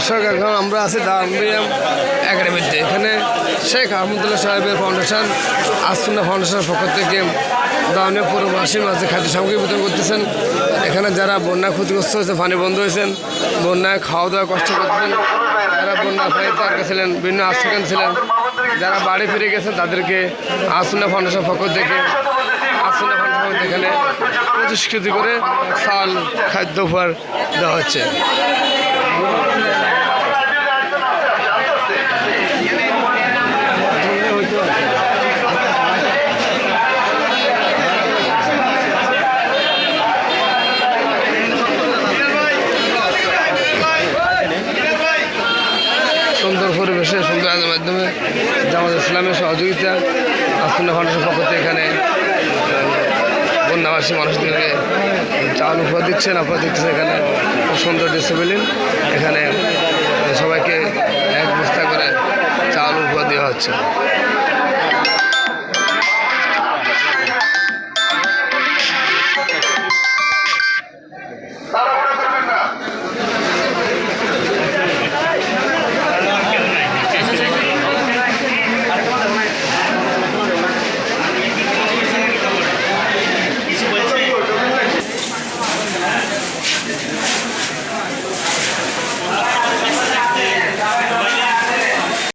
দর্শক, এখন আমরা আছি দামিয়াম একাডেমিতে। এখানে শেখ আহমদুল্লাহ সাহেবের ফাউন্ডেশন আসুন্না ফাউন্ডেশনের পক্ষ থেকে দামিয়া পুরবাসীর মাঝে খাদ্য সামগ্রী বিতরণ করতেছেন। এখানে যারা বন্যা ক্ষতিগ্রস্ত হয়েছে, পানি বন্ধ হয়েছেন, বন্যায় খাওয়া দাওয়া কষ্ট করতেছেন, যারা বন্যা পানিতে ছিলেন, বিভিন্ন আশ্রয়কেন্দ্র ছিলেন, যারা বাড়ি ফিরে গেছেন, তাদেরকে আসুন্না ফাউন্ডেশন পক্ষ থেকে আসুন্না ফাউন্ডেশন এখানে পঁচিশ করে চাল খাদ্য উপহার দেওয়া হচ্ছে। সুন্দর পরিবেশে সুন্দর মাধ্যমে জামাত ইসলামের সহযোগিতা আসুন্না ফাউন্ডেশন পক্ষ থেকে এখানে বন্যাবাসী মানুষদেরকে চাল উপহার দিচ্ছেন, আপনার দেখতে এখানে খুব সুন্দর ডিসিপ্লিন এখানে সবাইকে এক বস্তা করে চাল উপহার দেওয়া হচ্ছে।